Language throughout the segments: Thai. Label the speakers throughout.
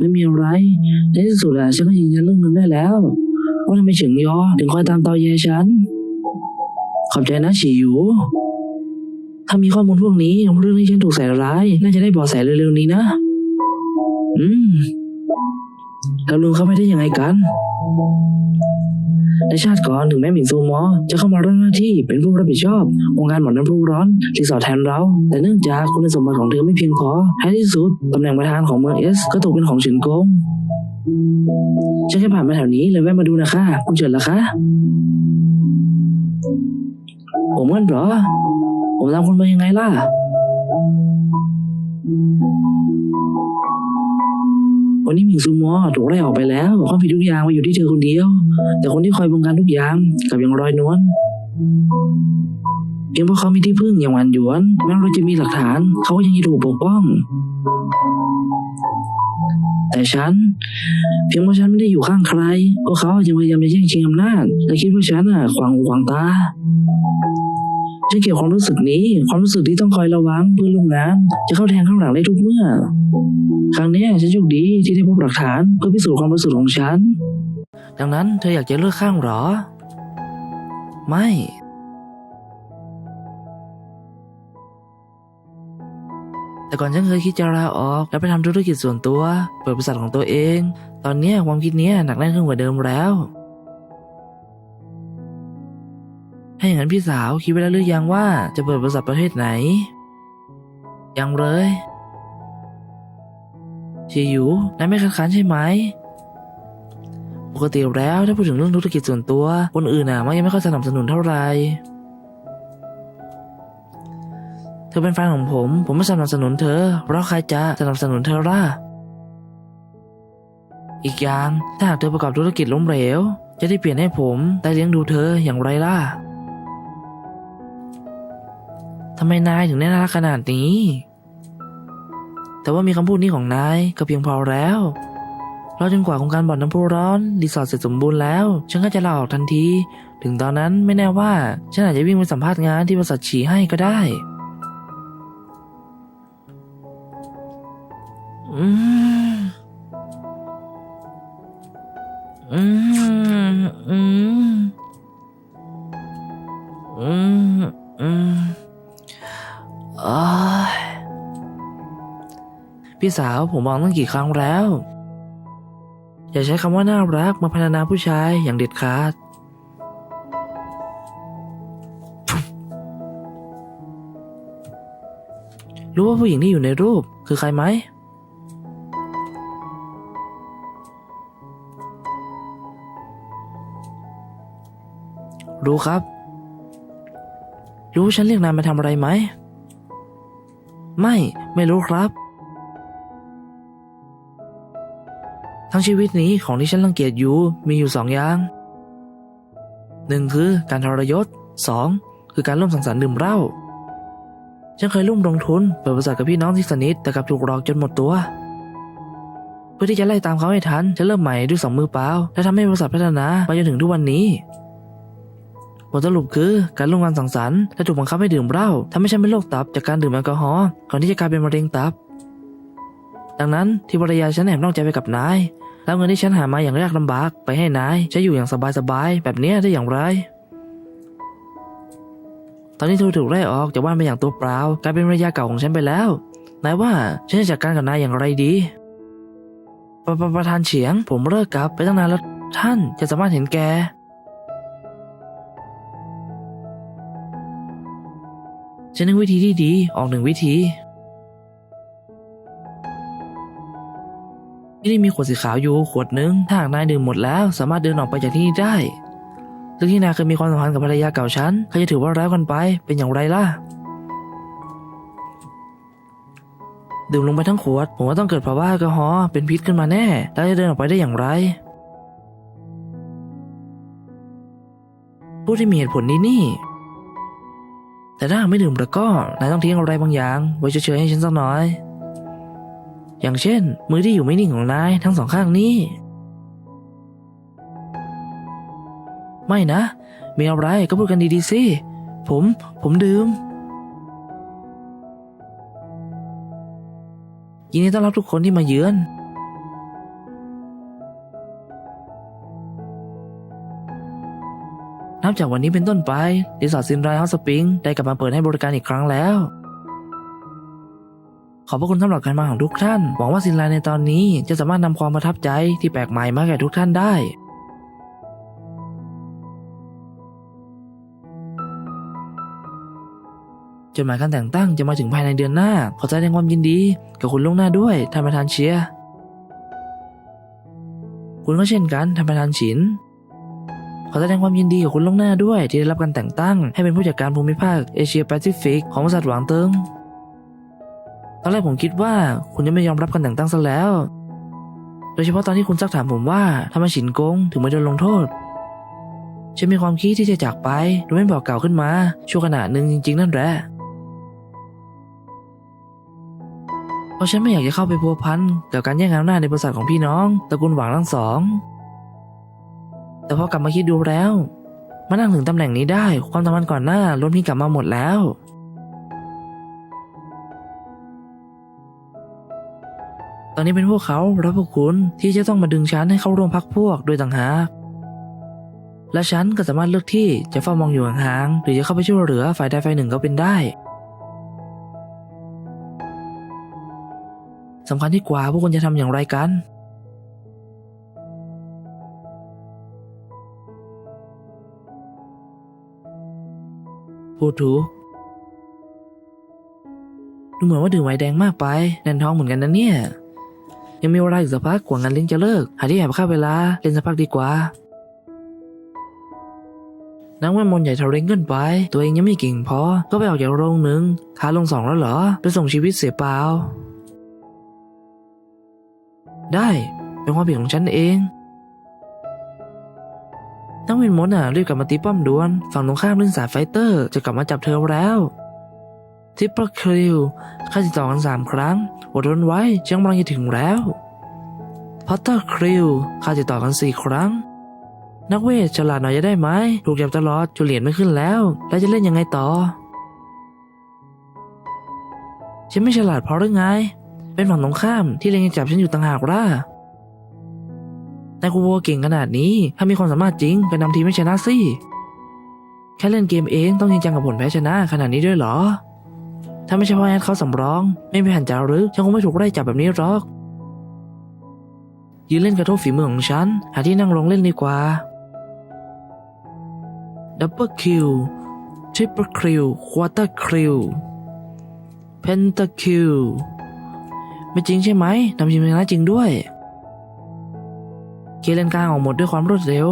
Speaker 1: ไม่มีอะไร ในที่สุดอะฉันก็ยืนยันเรื่องนึงได้แล้ว ว่าทำไมเฉิงยอถึงคอยตามตอเยฉัน ขอบใจนะฉีอยู่ ถ้ามีข้อมูลพวกนี้เรื่องที่ฉันถูกใส่ร้าย น่าจะได้เบาะแสเร็วๆนี้นะ อืมแล้วลุงเข้าไปได้ยังไงกัน ในชาติก่อนถึงแม้หมิงซูมอ จะเข้ามารับหน้าที่เป็นผู้รับผิดชอบ องค์การหมอน้ำพุร้อนรีสอร์ทแทนเรา แต่เนื่องจากคุณสมบัติของเธอไม่เพียงพอท้ายที่สุดตำแหน่งประธานของเมืองเอสก็ตกเป็นของเฉินกงฉันแค่ผ่านมาแถวนี้เลยแวะมาดูนะคะคุณเฉินล่ะคะผมงั้นเหรอผมตามคุณมายังไงล่ะ วันนี้มิงซูมอถูกไล่ออกไปแล้วความผิดทุกอย่างมาอยู่ที่เธอคนเดียว แต่คนที่คอยบงการทุกอย่างกับยังรอยนวลเพียงเพราะเขามีที่พึ่งอย่างหวานหยวนแม้เราจะมีหลักฐาน เขาก็ยังจะถูกปกป้อง แต่ฉัน เพียงเพราะฉันไม่ได้อยู่ข้างใครก็เขายังพยายามจะแย่งชิงอำนาจและคิดว่าฉันอะขวางหูขวางตา ฉันเก็บความรู้สึกนี้ ความรู้สึกที่ต้องคอยระวังเพื่อนร่วมงานจะเข้าแทงข้างหลังได้ทุกเมื่อ ครั้งนี้ฉันโชคดีที่ได้พบหลักฐานเพื่อพิสูจน์ความบริสุทธิ์ของฉัน ดังนั้นเธออยากจะเลือกข้างหรอ ไม่ แต่ก่อนฉันเคยคิดจะลาออก แล้วไปทำธุรกิจส่วนตัว เปิดบริษัทของตัวเอง ตอนนี้ความคิดเนี้ยหนักแน่นขึ้นกว่าเดิมแล้ว ถ้าอย่างนั้นพี่สาวคิดไว้แล้วหรือยังว่าจะเปิดบริษัทประเภทไหน ยังเลยเชียอยู่นายไม่คัดค้านใช่ไหม ปกติแล้วถ้าพูดถึงเรื่องธุรกิจส่วนตัว คนอื่นน่ะมักยังไม่ค่อยสนับสนุนเท่าไหร่ เธอเป็นแฟนของผม ผมไม่สนับสนุนเธอ เพราะใครจะสนับสนุนเธอล่ะ อีกอย่างถ้าหากเธอประกอบธุรกิจล้มเหลว จะได้เปลี่ยนให้ผมได้เลี้ยงดูเธออย่างไรล่ะ ทำไมนายถึงได้น่ารักขนาดนี้ แต่ว่ามีคำพูดนี้ของนายก็เพียงพอแล้วรอจนกว่าโครงการบ่อนน้ำพุร้อนรีสอร์ทเสร็จสมบูรณ์แล้ว ฉันก็จะลาออกทันที ถึงตอนนั้นไม่แน่ว่า ฉันอาจจะวิ่งไปสัมภาษณ์งานที่บริษัทฉีให้ก็ได้ อืม อืม อืม พี่สาวผมบอกตั้งกี่ครั้งแล้ว อย่าใช้คำว่าน่ารักมาพรรณนาผู้ชายอย่างเด็ดขาด รู้ว่าผู้หญิงที่อยู่ในรูปคือใครไหม รู้ครับ รู้ว่าฉันเรียกนายมาทำอะไรไหม ไม่ ไม่รู้ครับ ทั้งชีวิตนี้ของที่ฉันรังเกียจอยู่มีอยู่สองอย่างหนึ่งคือการทรยศสองคือการร่วมสังสรรค์ดื่มเหล้าฉันเคยร่วมลงทุนเปิดบริษัทกับพี่น้องที่สนิทแต่กลับถูกหลอกจนหมดตัว เพื่อที่จะไล่ตามเขาให้ทันฉันเริ่มใหม่ด้วยสองมือเปล่าและทำให้บริษัทพัฒนามาจนถึงทุกวันนี้ผลสรุปคือการร่วมงานสังสรรค์และถูกบังคับให้ดื่มเหล้าทำให้ฉันเป็นโรคตับจากการดื่มแอลกอฮอล์ก่อนที่จะกลายเป็นมะเร็งตับ ดังนั้นที่ภรรยาฉันแอบนอกใจไปกับนาย แล้วเงินที่ฉันหามาอย่างยากลำบากไปให้นายจะอยู่อย่างสบายๆแบบนี้ได้อย่างไร ตอนนี้เธอถูกไล่ออกจากบ้านไปอย่างตัวเปล่ากลายเป็นภรรยาเก่าของฉันไปแล้ว นายว่าฉันจะจัดการกับนายอย่างไรดีปปประธานเฉียง ผมเลิกกับไปตั้งนานแล้วท่านจะสามารถเห็นแกฉันนึกวิธีที่ดีออกหนึ่งวิธี ที่นี่มีขวดสีขาวอยู่ขวดหนึงถ้าหากนายดื่มหมดแล้ว สามารถเดินออกไปจากที่นี่ได้เรื่งที่นายเคยมีความสัมพันธ์กับภรรยาเก่าฉันเขาจะถือว่าร้ายกันไป เป็นอย่างไรล่ะ ดื่มลงไปทั้งขวด ผมว่าต้องเกิดภาวะแอลกอฮอล์เป็นพิษขึ้นมาแน่ แล้วจะเดินออกไปได้อย่างไร ผู้ที่มีเหตุผลนี้นี่แต่ถ้าหากไม่ดื่มแล้วก็นายต้องทิ้งอะไรบางอย่าง ไว้เฉยๆให้ฉันสักหน่อย อย่างเช่น มือที่อยู่ไม่นิ่งของนายทั้งสองข้างนี้ ไม่นะ มีอะไรก็พูดกันดีๆสิ ผม ผมดื่ม ยินดีต้อนรับทุกคนที่มาเยือน นับจากวันนี้เป็นต้นไปรีสอร์ทซินไรฮอสปริงได้กลับมาเปิดให้บริการอีกครั้งแล้ว ขอบพระคุณสำหรับการมาของทุกท่าน หวังว่าซินไลในตอนนี้จะสามารถนำความประทับใจที่แปลกใหม่มาแก่ทุกท่านได้จดหมายการแต่งตั้งจะมาถึงภายในเดือนหน้า ขอแสดงความยินดี กับคุณล่วงหน้าด้วยท่านประธานเชียร์คุณก็เช่นกันท่านประธานฉิน ขอแสดงความยินดีกับคุณล่วงหน้าด้วย ที่ได้รับการแต่งตั้งให้เป็นผู้จัดการภูมิภาคเอเชียแปซิฟิกของบริษัทหวังเติง ตอนแรกผมคิดว่าคุณจะไม่ยอมรับการแต่งตั้งซะแล้ว โดยเฉพาะตอนที่คุณซักถามผมว่าทำไมฉินกงถึงไม่โดนลงโทษฉันมีความคิดที่จะจากไปโดยไม่บอกกล่าวขึ้นมาชั่วขณะหนึ่งจริง ๆ นั่นแหละเพราะฉันไม่อยากจะเข้าไปพัวพันกับการแย่งอำนาจในบริษัทของพี่น้องตระกูลหวังทั้งสอง แต่พอกลับมาคิดดูแล้ว มานั่งถึงตำแหน่งนี้ได้ความสัมพันธ์ก่อนหน้าล้นพี่กลับมาหมดแล้ว ตอนนี้เป็นพวกเขาและพวกคุณที่จะต้องมาดึงฉันให้เข้าร่วมพักพวกโดยต่างหากและฉันก็สามารถเลือกที่จะเฝ้ามองอยู่ห่างๆหรือจะเข้าไปช่วยเหลือฝ่ายใดฝ่ายหนึ่งก็เป็นได้สำคัญที่กว่าพวกคุณจะทำอย่างไรกัน พูดถูกดูเหมือนว่าดื่มไวน์แดงมากไปแน่นท้องเหมือนกันนะเนี่ย ยังมีเวลาอีกสักพักกว่างานเลี้ยงจะเลิก หาที่แอบฆ่าเวลาเล่นสักพักดีกว่านักเวทมนต์ใหญ่ทะเรงเกินไป ตัวเองยังไม่เก่งพอ ก็ไปออกจากโรงหนึ่งท้าลงสองแล้วเหรอ ไปส่งชีวิตเสียเปล่า ได้ เป็นความผิดของฉันเองนักเวทมนต์อะรีบกลับมาตีป้อมดวน ฝั่งตรงข้ามเล่นสายไฟเตอร์ จะกลับมาจับเธอแล้ว ทิปเปอร์คริวค่าติดต่อกันสามครั้งอดทนไว้ฉันกำลังจะถึงแล้วพอตเตอร์คริวค่าติดต่อกันสี่ครั้ง นักเวทฉลาดหน่อยจะได้ไหมถูกจับตลอดจนเหรียญไม่ขึ้นแล้ว แล้วจะเล่นยังไงต่อ ฉันไม่ฉลาดพอหรือไง เป็นฝั่งตรงข้ามที่เล็งจะจับฉันอยู่ต่างหากล่ะนายกูโวเก่งขนาดนี้ ถ้ามีความสามารถจริงไปนำทีมไม่ชนะสิ แค่เล่นเกมเองต้องจริงจังกับผลแพ้ชนะขนาดนี้ด้วยเหรอ ถ้าไม่ใช่เพราะแอดเขาสำรอง ไม่มีแผนจารึกฉันคงไม่ถูกไล่จับแบบนี้หรอก ยืนเล่นกระทบฝีมือของฉัน หาที่นั่งลงเล่นดีกว่าดับเบิลคิวทริปเปิลคิวควอเตอร์คิวเพนตาคิวไม่จริงใช่ไหมนำทีมชนะจริงด้วย เคเลนกลางออกหมดด้วยความรวดเร็ว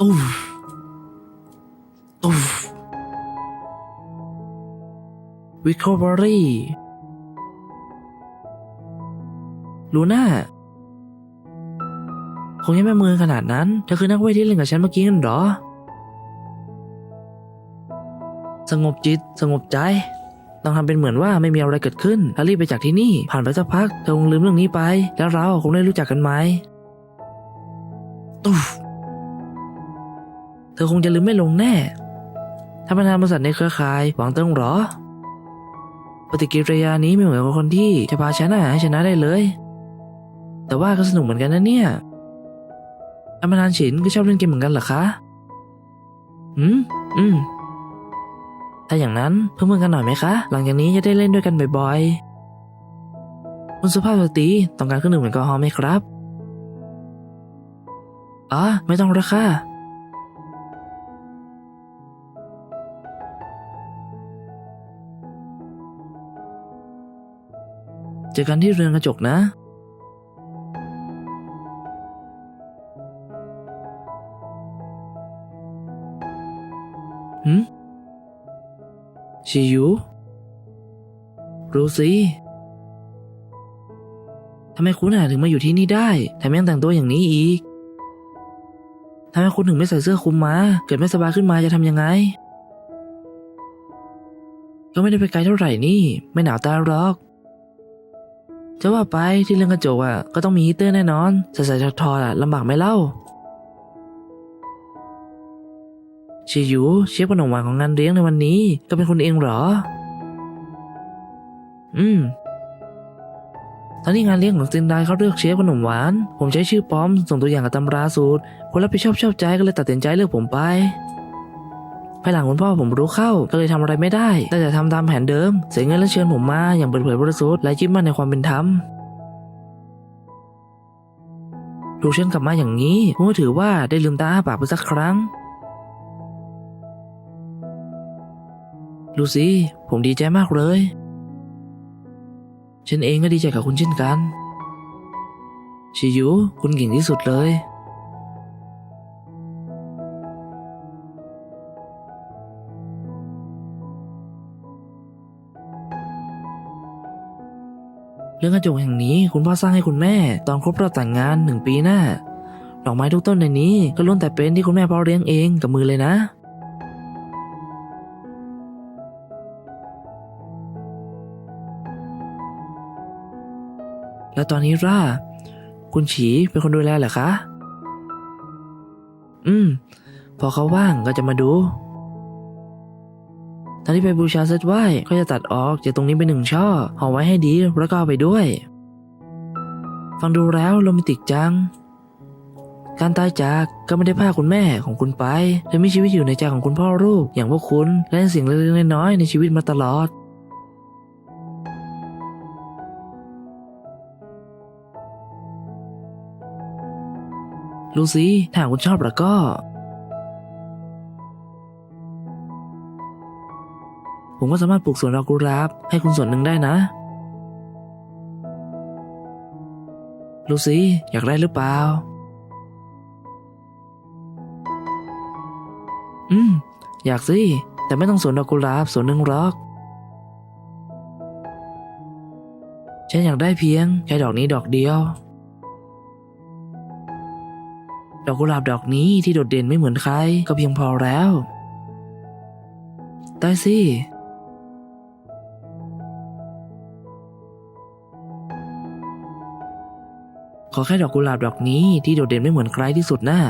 Speaker 1: ตูฟ วิคอบอรี่ลูน่าคงยังไม่มือขนาดนั้น เธอคือนักเวทที่เล่นกับฉันเมื่อกี้นั่นเหรอ สงบจิต สงบใจ ต้องทำเป็นเหมือนว่าไม่มีอะไรเกิดขึ้นแล้วรีบไปจากที่นี่ ผ่านไปสักพัก เธอคงลืมเรื่องนี้ไป แล้วเราคงได้รู้จักกันไหมตุ๊ฟเธอคงจะลืมไม่ลงแน่ ถ้าประธานบริษัทในเครือข่ายหวังเติ้งเหรอ ปฏิกิริยานี้ไม่เหมือนกับคนที่จะพาชนะให้ชนะได้เลย แต่ว่าก็สนุกเหมือนกันนะเนี่ยท่านานฉินก็ชอบเล่นเกมเหมือนกันเหรอคะอืม อืม ถ้าอย่างนั้นเพิ่มเพื่อนกันหน่อยไหมคะ หลังจากนี้จะได้เล่นด้วยกันบ่อยๆ คุณสุภาพสตรีต้องการเครื่องดื่มแอลกอฮอล์ไหมครับ อ๋อ ไม่ต้องล้วค่ะ เจอกันที่เรือนกระจกนะหืมชิยูรู้สิทำไมคุณอะถึงมาอยู่ที่นี่ได้แถมยังแต่งตัวอย่างนี้อีกทำไมคุณถึงไม่ใส่เสื้อคลุมมา เกิดไม่สบายขึ้นมาจะทำยังไง ก็ไม่ได้ไปไกลเท่าไหร่นี่ ไม่หนาวตาหรอก จะว่าไปที่เรื่องกระจกอะก็ต้องมีฮีเตอร์แน่นอนใส่ใส่ทอดๆอะลำบากไหมเล่าชิยูเชฟขนมหวานของงานเลี้ยงในวันนี้ก็เป็นคุณเองเหรอ อืม ตอนที่งานเลี้ยงของซินไดเขาเลือกเชฟขนมหวาน ผมใช้ชื่อปลอมส่งตัวอย่างกับตำราสูตร คนรับผิดชอบชอบใจก็เลยตัดสินใจเลือกผมไป ภายหลังคุณพ่อผมรู้เข้าก็เลยทำอะไรไม่ได้ แต่จะทำตามแผนเดิม เสียเงินและเชิญผมมาอย่างเปิดเผยบริสุทธิ์และยึดมั่นในความเป็นธรรมถูเชิญกลับมาอย่างนี้ผมก็ถือว่าได้ลืมตาอ้าปากไปสักครั้ง ลูซี่ผมดีใจมากเลยฉันเองก็ดีใจกับคุณเช่นกันชิยุคุณเก่งที่สุดเลย รื่องกระจกแห่งนี้คุณพ่อสร้างให้คุณแม่ ตอนครบรอบแต่งงานหนึ่งปีหน้า ดอกไม้ทุกต้นในนี้ก็ล้วนแต่เป็นที่คุณแม่พ่อเลี้ยงเองกับมือเลยนะแล้วตอนนี้ร่า คุณฉีเป็นคนดูแลเหรอคะ อืม พอเขาว่างก็จะมาดู ตอนที่ไปบูชาเซตไหว้ก็จะตัดออกจากตรงนี้ไปหนึ่งช่อห่อไว้ให้ดีแล้วก็เอาไปด้วย ฟังดูแล้วโรแมนติกจัง การตายจากก็ไม่ได้พาคุณแม่ของคุณไปแต่มีชีวิตอยู่ในใจของคุณพ่อลูกอย่างพวกคุณและในสิ่งเล็กๆน้อยๆในชีวิตมาตลอดลูซี่ถ้าหากคุณชอบแล้วก็ ผมก็สามารถปลูกสวนดอกกุหลาบให้คุณส่วนหนึ่งได้นะ ลูซี่อยากได้หรือเปล่า อืม อยากสิ แต่ไม่ต้องสวนดอกกุหลาบสวนหนึ่งหรอก ฉันอยากได้เพียงแค่ดอกนี้ดอกเดียว ดอกกุหลาบดอกนี้ที่โดดเด่นไม่เหมือนใคร ก็เพียงพอแล้วได้สิ ขอแค่ดอกกุหลาบดอกนี้ที่โดดเด่นไม่เหมือนใครที่สุดนะ่ะ